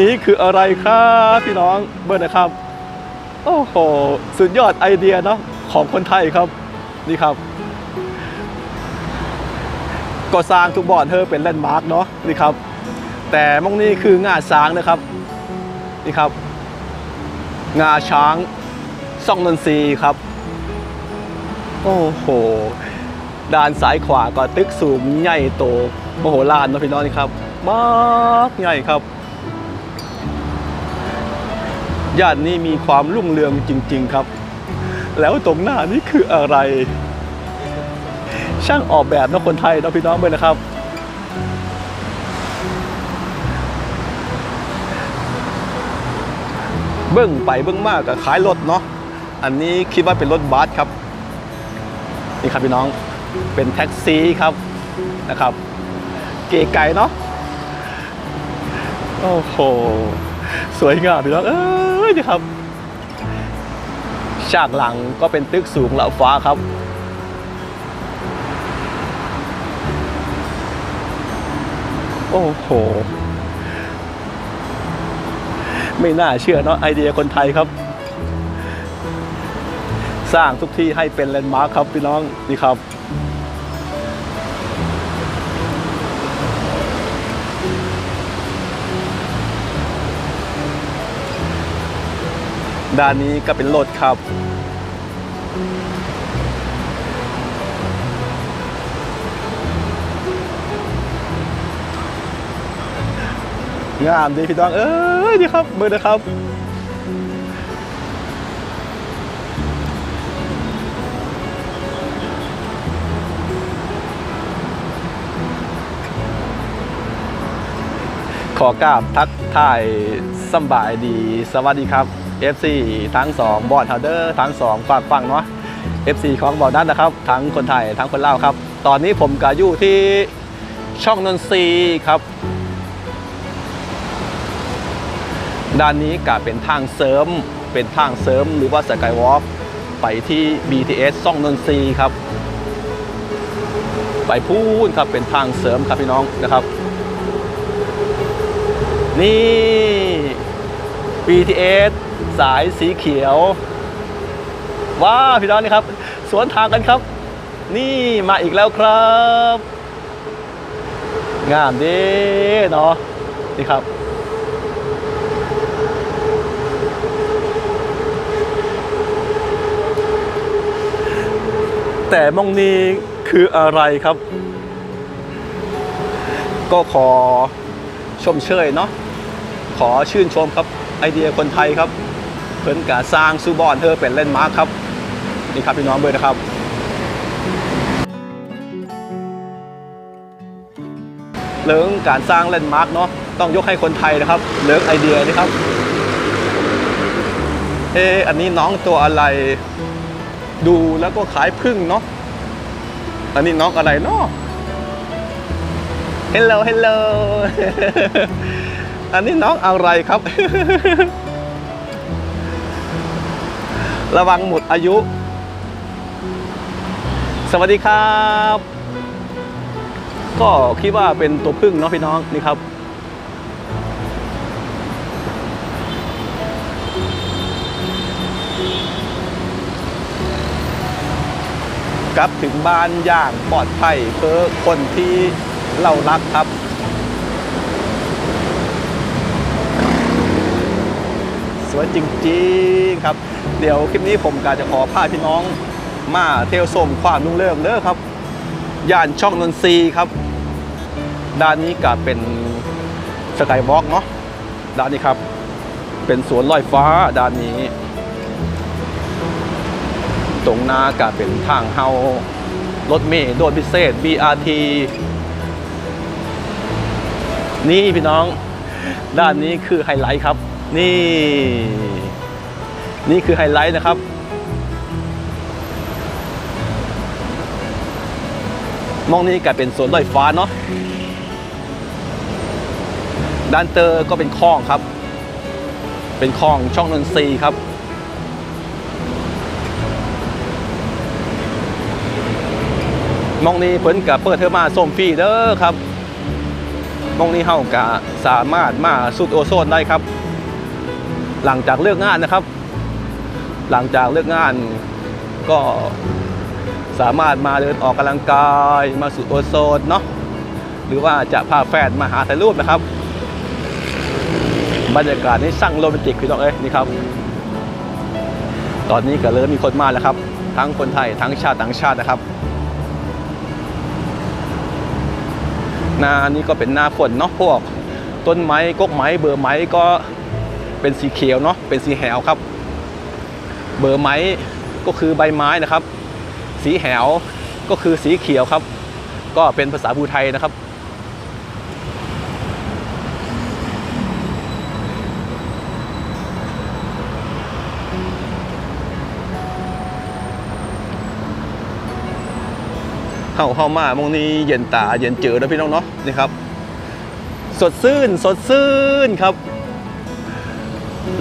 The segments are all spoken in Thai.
นี้คืออะไรครับพี่น้องเบิร์นะครับ โอ้โห สุดยอดไอเดียเนาะของคนไทยครับนี่ครับก็สร้างทุกบ่อร์ดเธอเป็นแลนด์มาร์กเนาะนี่ครับ แต่มองนี่คืองาช้างนะครับนี่ครับ งาช้างซ่องนนทรีครับ โอ้โหด้านซ้ายขวาก็ตึกสูงใหญ่โตโมโหลานนะพี่น้องนี่ครับมากใหญ่ครับ ย่านนี้มีความรุ่งเรืองจริง ๆครับ แล้วตรงหน้านี่คืออะไร ช่างออกแบบนะคนไทยนะพี่น้องเบอร์นะครับ เบิ้องไปเบิ้องมากกับขายรถเนาะอันนี้คิดว่าเป็นรถบัสครับ นี่ครับพี่น้องเป็นแท็กซี่ครับนะครับ เก๋ไก่เนาะโอ้โห สวยงามพี่น้องเอ้ ยนี่ครับ ฉากหลังก็เป็นตึกสูงเหล่าฟ้าครับ โอ้โห ไม่น่าเชื่อเนาะไอเดียคนไทยครับ สร้างทุกที่ให้เป็นแลนด์มาร์คครับพี่น้องนี่ครับ ด้านนี้ก็เป็นรถครับ งามดีพี่น้อง เอ้ยนี่ครับเบอร์นะครับขอกราบทักทายสบายดี สวัสดีครับ FC ทั้ง2บอร์ดฮาร์เดอร์ทั้ง2ฝากฟังเนาะ FC ของบอดนั้นนะครับ ทั้งคนไทยทั้งคนลาวครับ ตอนนี้ผมก็อยู่ที่ช่องนนทรีครับ ด้านนี้ก็เป็นทางเสริมเป็นทางเสริมหรือว่าสกายวอล์กไปที่ BTS ซ่องนนทรีครับ ไปพูนครับเป็นทางเสริมครับพี่น้องนะครับ นี่ BTS สายสีเขียว ว้าพี่น้องนี่ครับ สวนทางกันครับ นี่มาอีกแล้วครับ งามด้เนาะนี่ครับแต่มองนี้คืออะไรครับ ก็ขอชมเชยเนาะขอชื่นชมครับ ไอเดียคนไทยครับ เพิ่นกาสร้างซูบอนเธอเป็นเล่นมาร์คครับ นี่ครับพี่น้องเบอร์นะครับ เรื่องการสร้างเล่นมาร์คเนาะต้องยกให้คนไทยนะครับเรื่องไอเดียนี่ครับเอออันนี้น้องตัวอะไรดูแล้วก็คล้ายพึ่งเนาะอันนี้น้องอะไรเนาะ Hello Hello อันนี้น้องอะไรครับ ระวังหมดอายุ สวัสดีครับ ก็คิดว่าเป็นตัวพึ่งเนาะพี่น้องนี่ครับกลับถึงบ้านอย่างปลอดภัยเพื่อคนที่เรารักครับ วยจริงๆครับ เดี๋ยวคลิปนี้ผมกาจะขอพาพี่น้องมาเที่ยวชมความรุ่งเรืองเด้อครับ ย่านช่องนนทรีครับ ด้านนี้ก็เป็นสกายวอล์กเนาะ ด้านนี้ครับ เป็นสวนลอยฟ้าด้านนี้ ตรงหน้าก็เป็นทางเฮารถเมล์โดยพิเศษ BRT นี่พี่น้องด้านนี้คือไฮไลท์ครับ นี่ นี่คือไฮไลท์นะครับ มองนี้ก็เป็นสวนลอยฟ้าเนาะด้านเตอร์ก็เป็นคลองครับ เป็นคลองช่องนนทรีครับมองนี้เพิ่นกับเปิดเทอมมาส่งฟรีเด้อครับมองนี้เฮากะสามารถมาสุดโอโซนได้ครับ หลังจากเลิกงานนะครับ หลังจากเลิกงานก็สามารถมาเดินออกกำลังกายมาสุดโอโซนเนาะหรือว่าจะพาแฟนมาหาถ่ายรูปนะครับ บรรยากาศนี่สั่งโรแมนติกพี่น้องเอ้ยนี่ครับตอนนี้ก็เริ่มมีคนมาแล้วครับ ทั้งคนไทยทั้งชาติต่างชาตินะครับหน้านี้ก็เป็นหน้าฝนเนาะพวก ต้นไม้กกไม้เบอร์ไม้ก็ เป็นสีเขียวเนาะเป็นสีแหวครับ เบอร์ไม้ก็คือใบไม้นะครับ สีแหวก็คือสีเขียวครับ ก็เป็นภาษาภูไทยนะครับเข้าเข้ามามองนี้เย็นตาเย็นเจอนะพี่น้องเนาะนี่ครับ สดชื่นสดชื่นครับ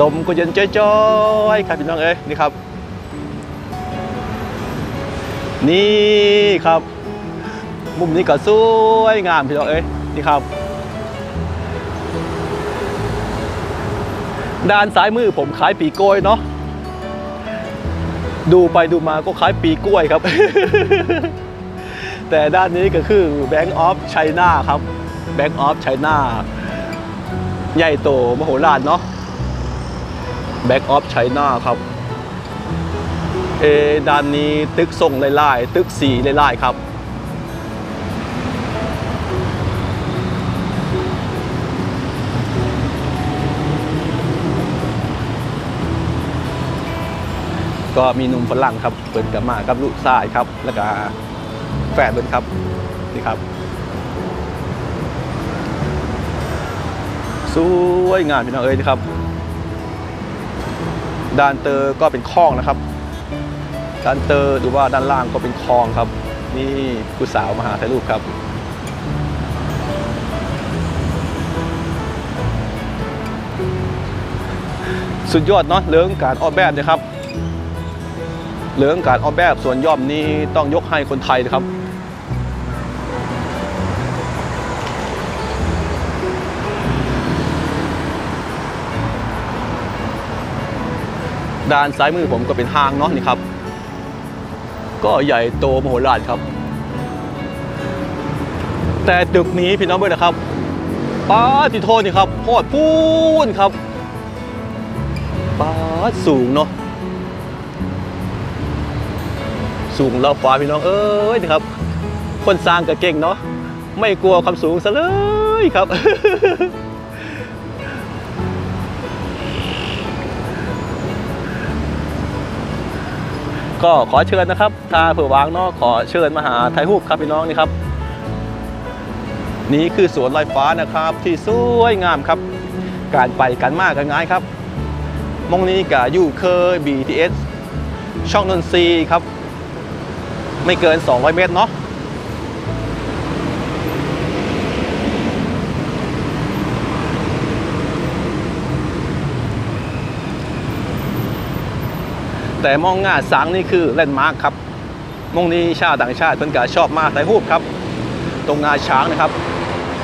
ลมก็เย็นจ้อยๆครับพี่น้องเอ้ยนี่ครับ นี่ครับ มุมนี้ก็สวยงามพี่น้องเอ้ยนี่ครับ ด้านซ้ายมือผมขายปีโกล้วยเนาะดูไปดูมาก็คล้ายปีกล้วยครับ แต่ด้านนี้ก็คือ Bank of China ครับ Bank of China ใหญ่โตมโหฬารเนาะ Bank of China ครับ เอด้านนี้ตึกทรงไลายๆตึกสีไลายๆครับ ก็มีหนุ่มฝรั่งครับเปิดกับมากับลูกชายครับ แล้วก็แฟนเป็นครับนี่ครับสวยงามพี่น้องเอ้ยนะครับ ด้านเตอร์ก็เป็นคลองนะครับ ด้านเตอร์หรือว่าด้านล่างก็เป็นคลองครับ นี่ผู้สาวมาหาถ่ายรูปครับสุดยอดเนาะเรื่องการออกแบบนะครับ เรื่องการออกแบบส่วนย่อมนี้ต้องยกให้คนไทยนะครับ ด้านซ้ายมือผมก็เป็นห้างเนาะนี่ครับ ก็ใหญ่โตมโหฬารครับ แต่ตึกนี้พี่น้องเพื่อนนะครับป้าติโทนี่ครับโคตรพูนครับป้าดสูงเนาะสูงเราฟ้าพี่น้องเอ้ยนะครับ คนสร้างก็เก่งเนาะไม่กลัวความสูงซะเลยครับ ก็ขอเชิญนะครับ ถ้าเผื่อวางเนาะขอเชิญมาหาไทยฮูกครับพี่น้องนี่ครับ นี่คือสวนลอยฟ้านะครับ ที่สวยงามครับ การไปกันมากกันง่ายครับมองนี้กับยูเคย BTS ช่องนนทรีครับ ไม่เกิน 200 เมตรเนาะ แต่มองง่าสังนี่คือแลนด์มาร์คครับมองนี้ชาติต่างชาติเพิ่นก็ชอบมากถ่ายรูปครับ ตรงงาช้างนะครับ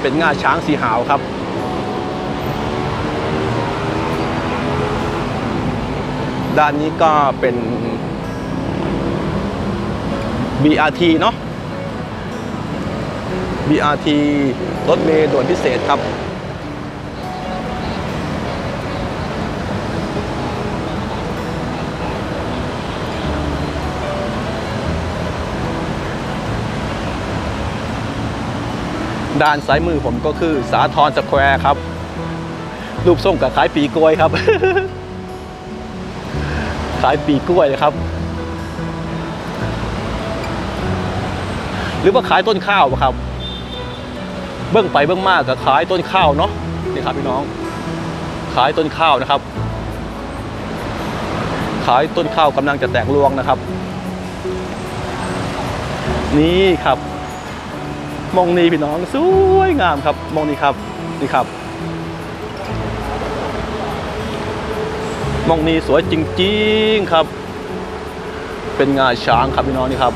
เป็นงาช้างสีหาวครับด้านนี้ก็เป็น BRT เนาะ BRT รถเมล์ด่วนพิเศษครับ ด้านซ้ายมือผมก็คือสาทรสแควร์ครับ รูปทรงกับคล้ายปีกล้วยครับคล้ายปีกล้วยเลยครับ หรือว่าขายต้นข้าวปะครับ เบื้องไปเบื้องมากก็ขายต้นข้าวเนาะนี่ครับพี่น้อง ขายต้นข้าวนะครับ ขายต้นข้าวกำลังจะแตกรวงนะครับ นี่ครับ มองนี้พี่น้องสวยงามครับมองนี้ครับนี่ครับมองนี้สวยจริงๆครับ เป็นงาช้างครับพี่น้องนี่ครับ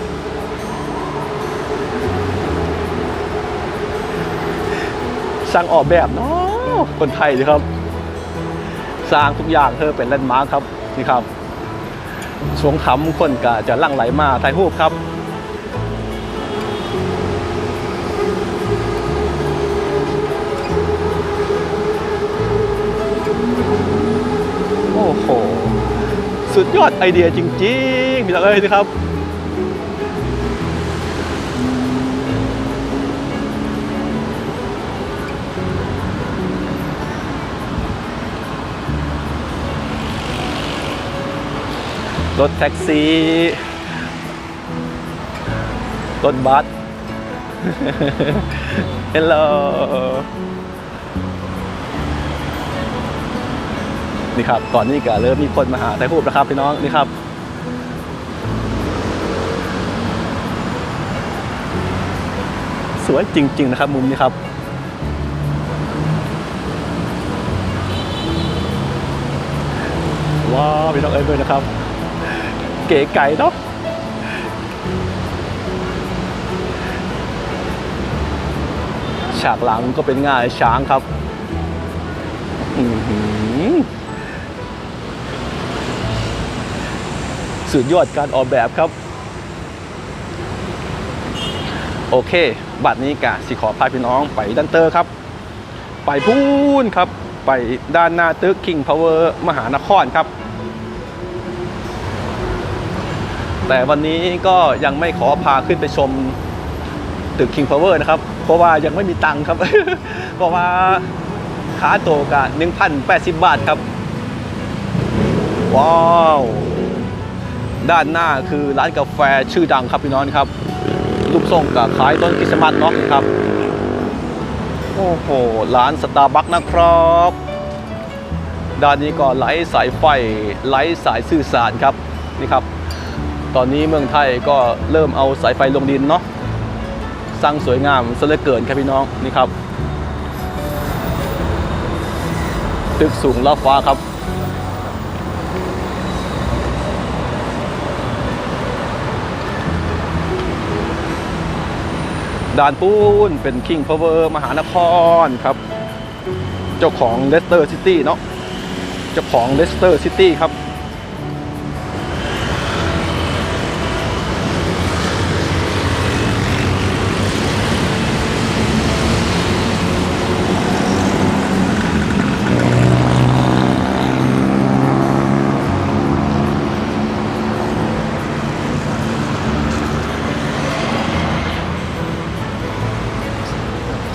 สร้างออกแบบเนาะคนไทยนี่ครับ สร้างทุกอย่างเธอเป็นแลนด์มาร์คครับนี่ครับชวงคำคนก็จะลั่งไหลมาถ่ายรูปครับ สุดยอดไอเดียจริงๆพี่ตาเอ้ยนะครับรถแท็กซี่ รถบัส Hello นี่ครับตอนนี้ก็เริ่มมีคนมาหาถ่ายรูปแล้วครับพี่น้องนี่ครับสวยจริง ๆ นะครับ มุมนี้ครับ ว้าวพี่น้องเอ้ยด้วยนะครับ เก๋ไก่เนาะฉากหลังก็เป็นง่ายช้างครับ อือ สุดยอดการออกแบบครับ โอเค บัตรนี้กะสิขอพาพี่น้องไปดันเตอร์ครับ ไปพูนครับ ไปด้านหน้าตึก King Power มหานครครับ แต่วันนี้ก็ยังไม่ขอพาขึ้นไปชมตึก King Power นะครับ เพราะว่ายังไม่มีตังค์ครับ เพราะว่าขาโตกะ1,080 บาทครับ ว้าว ด้านหน้าคือร้านกาแฟชื่อดังครับพี่น้องครับรูปทรงกับคล้ายต้นคริสต์มาสเนาะครับโอ้โหร้านสตาร์บัคนะครับ ด้านนี้ก็ไลท์สายไฟไลท์สายสื่อสารครับนี่ครับ ตอนนี้เมืองไทยก็เริ่มเอาสายไฟลงดินเนาะสร้างสวยงามซะเหลือเกินครับพี่น้องนี่ครับ ตึกสูงลอบฟ้าครับ ด่านปูนเป็นคิงพาวเวอร์มหานครครับ เจ้าของเลสเตอร์ซิตี้เนาะเจ้าของเลสเตอร์ซิตี้ครับ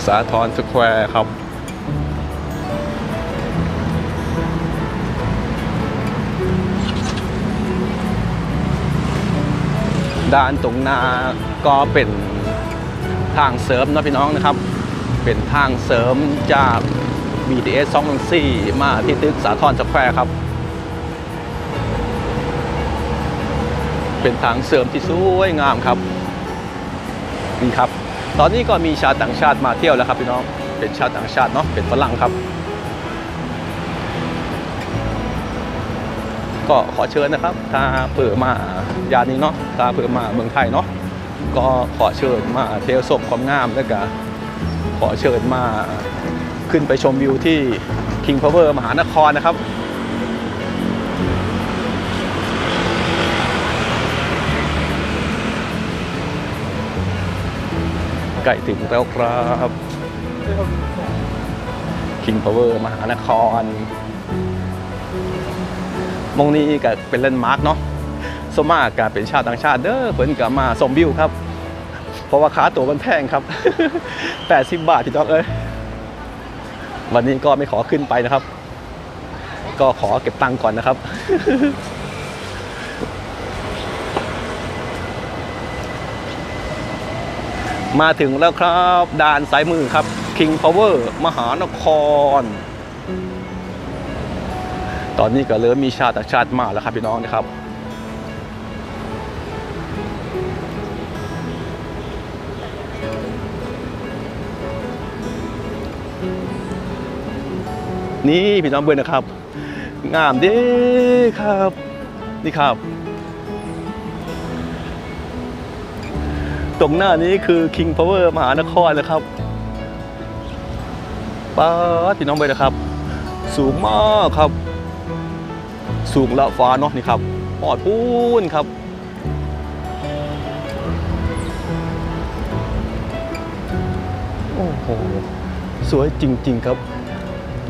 สาทรสแควร์ครับ ด้านตรงหน้าก็เป็นทางเสริมนะพี่น้องนะครับ เป็นทางเสริมจาก BTS 214มาที่ตึกสาทรสแควร์ครับ เป็นทางเสริมที่สวยงามครับนี่ครับ ตอนนี้ก็มีชาวต่างชาติมาเที่ยวแล้วครับพี่น้อง เป็นชาวต่างชาติเนาะ เป็นฝรั่งครับ ก็ขอเชิญนะครับ ถ้าเปิดมายานนี้เนาะ ถ้าเปิดมาเมืองไทยเนาะ ก็ขอเชิญมาเที่ยวชมความงามแล้วก็ขอเชิญมาขึ้นไปชมวิวที่ King Power มหานครนะครับ ใกล้ถึงแล้วครับ King Power มหานครมองนี้ก็เป็นแลนด์มาร์กเนาะสมากก็เป็นชาวต่างชาติเด้อเพิ่นก็มาสมวิวครับ เพราะว่าค่าตั๋วมันแพงครับ 80 บาทพี่จ๊อกเอ้ยวันนี้ก็ไม่ขอขึ้นไปนะครับ ก็ขอเก็บตังค์ก่อนนะครับ มาถึงแล้วครับด่านซ้ายมือครับ King Power มหานคร ตอนนี้ก็เริ่มมีชาติต่ชาติมาแล้วครับพี่น้องนะครับ นี่พี่น้องเบิร์นะครับ งามด้ครับ นี่ครับ ตรงหน้านี้คือ King Power มหานครนะครับป้าดพี่น้องเบยนะครับ สูงมากครับ สูงละฟ้าเนาะนี่ครับปอดพูนครับโอ้โหสวยจริง ๆครับ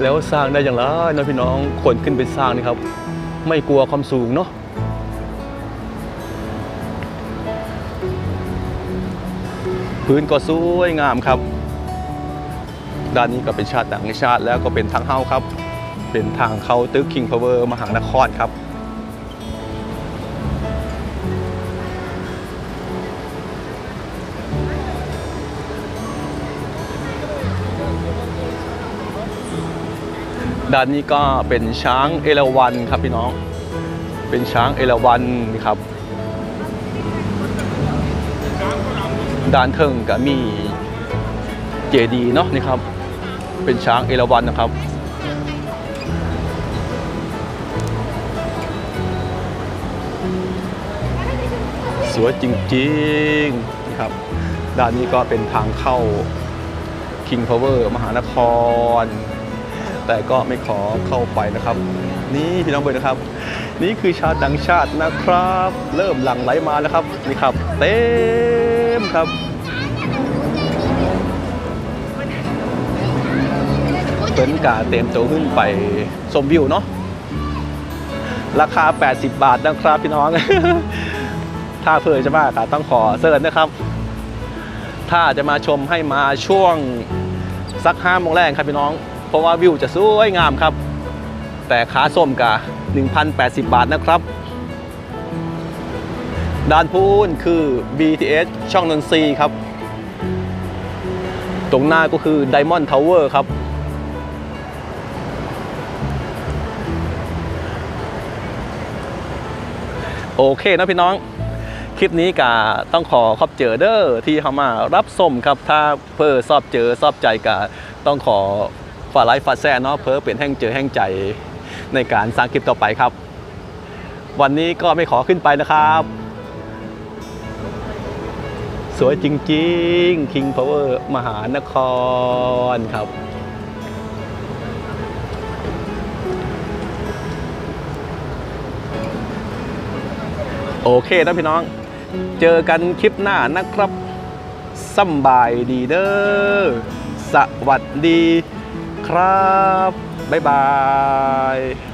แล้วสร้างได้อย่างไรนะพี่น้องคนขึ้นไปสร้างนี่ครับ ไม่กลัวความสูงเนาะ พื้นก็สวยงามครับ ด้านนี้ก็เป็นชาติต่างชาติแล้วก็เป็นทางเฮ้าครับ เป็นทางเข้าตึก King Power มหานครครับด้านนี้ก็เป็นช้างเอราวัณครับพี่น้อง เป็นช้างเอราวัณนี่ครับ ด้านเทิงก็มีเจดีเนาะนี่ครับ เป็นช้างเอราวัณนะครับ สวยจริงๆนี่ครับ ด้านนี้ก็เป็นทางเข้า King Power มหานคร แต่ก็ไม่ขอเข้าไปนะครับ นี่พี่น้องเบยนะครับ นี่คือชาติดังชาตินะครับ เริ่มหลั่งไหลมาแล้วครับ นี่ครับ เต็ มครับเป็นกาเต็มตัวขึ้นไปชมวิวเนาะราคา 80 บาทนะครับพี่น้อง ถ้าเพื่อจะมากก็ต้องขอเสิร์ชนะครับ ถ้าจะมาชมให้มาช่วงสักห้าโมงแรกครับพี่น้อง เพราะว่าวิวจะสวยงามครับ แต่ขาส้มกะ1,080 บาทนะครับ ด้านพูนคือ BTS ช่องนนทรีครับ ตรงหน้าก็คือ Diamond Tower ครับ โอเคนะพี่น้อง คลิปนี้กาต้องขอขอบเจอเด้อที่เข้ามารับชมครับ ถ้าเพื่อสอบเจอสอบใจกาต้องขอฝากไลฟ์ฝากแซ่เนาะเพื่อเป็นแห่งเจอแห่งใจในการสร้างคลิปต่อไปครับ วันนี้ก็ไม่ขอขึ้นไปนะครับ สวยจริงๆ King Power มหานครครับ โอเคนะพี่น้อง เจอกันคลิปหน้านะครับสำบายดีเด้อ สวัสดีครับ บ๊ายบาย